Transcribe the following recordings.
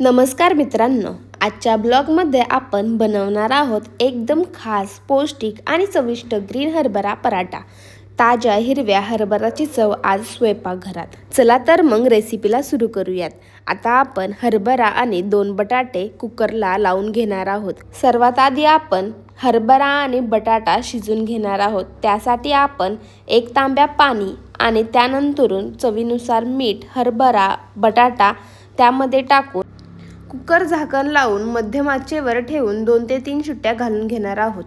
नमस्कार मित्रांनो आजच्या ब्लॉगमध्ये आपण बनवणार आहोत एकदम खास पौष्टिक आणि चविष्ट ग्रीन हरभरा पराठा. ताज्या हिरव्या हरभराची चव आज स्वयंपाकघरात. चला तर मग रेसिपीला सुरू करूयात. आता आपण हरभरा आणि दोन बटाटे कुकरला लावून घेणार आहोत. सर्वात आधी आपण हरभरा आणि बटाटा शिजून घेणार आहोत. त्यासाठी आपण एक तांब्या पाणी आणि त्यानंतरून चवीनुसार मीठ हरभरा बटाटा त्यामध्ये टाकून कुकर झाकण लावून मध्यम आचेवर ठेवून दोन ते तीन शिट्ट्या घालून घेणार आहोत.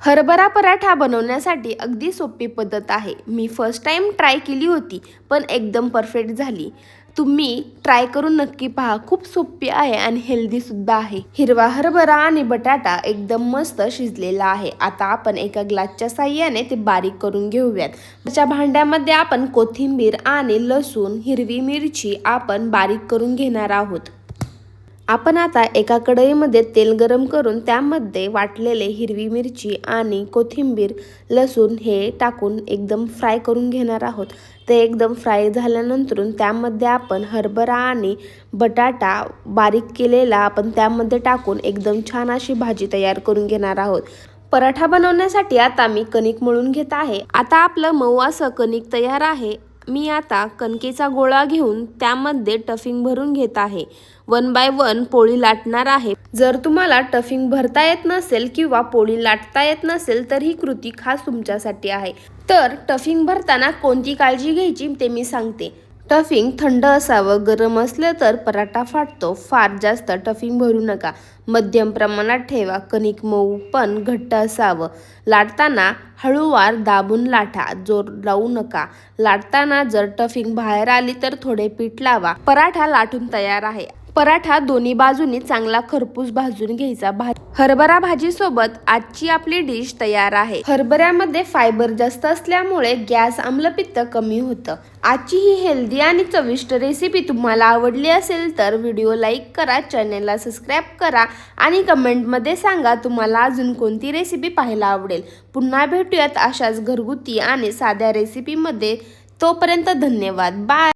हरभरा पराठा बनवण्यासाठी अगदी सोपी पद्धत आहे. मी फर्स्ट टाईम ट्राय केली होती पण एकदम परफेक्ट झाली. तुम्ही ट्राय करून नक्की पहा. खूप सोपी आहे आणि हेल्दीसुद्धा आहे. हिरवा हरभरा आणि बटाटा एकदम मस्त शिजलेला आहे. आता आपण एका ग्लासच्या साह्याने ते बारीक करून घेऊयात. त्याच्या भांड्यामध्ये आपण कोथिंबीर आणि लसूण हिरवी मिरची आपण बारीक करून घेणार आहोत. आपण आता एका कढईमध्ये तेल गरम करून त्यामध्ये वाटलेले हिरवी मिरची आणि कोथिंबीर लसूण हे टाकून एकदम फ्राय करून घेणार आहोत. ते एकदम फ्राय झाल्यानंतर त्यामध्ये आपण हरभरा आणि बटाटा बारीक केलेला आपण त्यामध्ये टाकून एकदम छान अशी भाजी तयार करून घेणार आहोत. पराठा बनवण्यासाठी आता मी कणिक मळून घेत आहे. आता आपलं मऊ असं कणिक तयार आहे. मी आता कणकेचा गोळा घेऊन त्यामध्ये टफिंग भरून घेत आहे. वन बाय वन पोळी लाटणार आहे. जर तुम्हाला टफिंग भरता येत नसेल किंवा पोळी लाटता येत नसेल तर ही कृती खास तुमच्यासाठी आहे. तर टफिंग भरताना कोणती काळजी घ्यायची ते मी सांगते. टफिंग थंड असावं गरम असलं तर पराठा फाटतो. फार जास्त टफिंग भरू नका. मध्यम प्रमाणात ठेवा. कणिक मऊ पण घट्ट असावं. लाटताना हळूवार दाबून लाटा जोर लावू नका. लाटताना जर टफिंग बाहेर आली तर थोडे पीठ लावा. पराठा लाटून तयार आहे. पराठा दोन्ही बाजूनी चांगला खरपूस भाजून घ्यायचा. भा हरभरा भाजी सोबत आजची आपली डिश तयार आहे. हरभऱ्यामध्ये फायबर जास्त असल्यामुळे गॅस आम्लपित्त कमी होतं. आजची ही हेल्दी आणि चविष्ट रेसिपी तुम्हाला आवडली असेल तर व्हिडिओ लाईक करा चॅनेलला सबस्क्राईब करा आणि कमेंटमध्ये सांगा तुम्हाला अजून कोणती रेसिपी पाहायला आवडेल. पुन्हा भेटूयात अशाच घरगुती आणि साध्या रेसिपीमध्ये. तोपर्यंत धन्यवाद. बाय!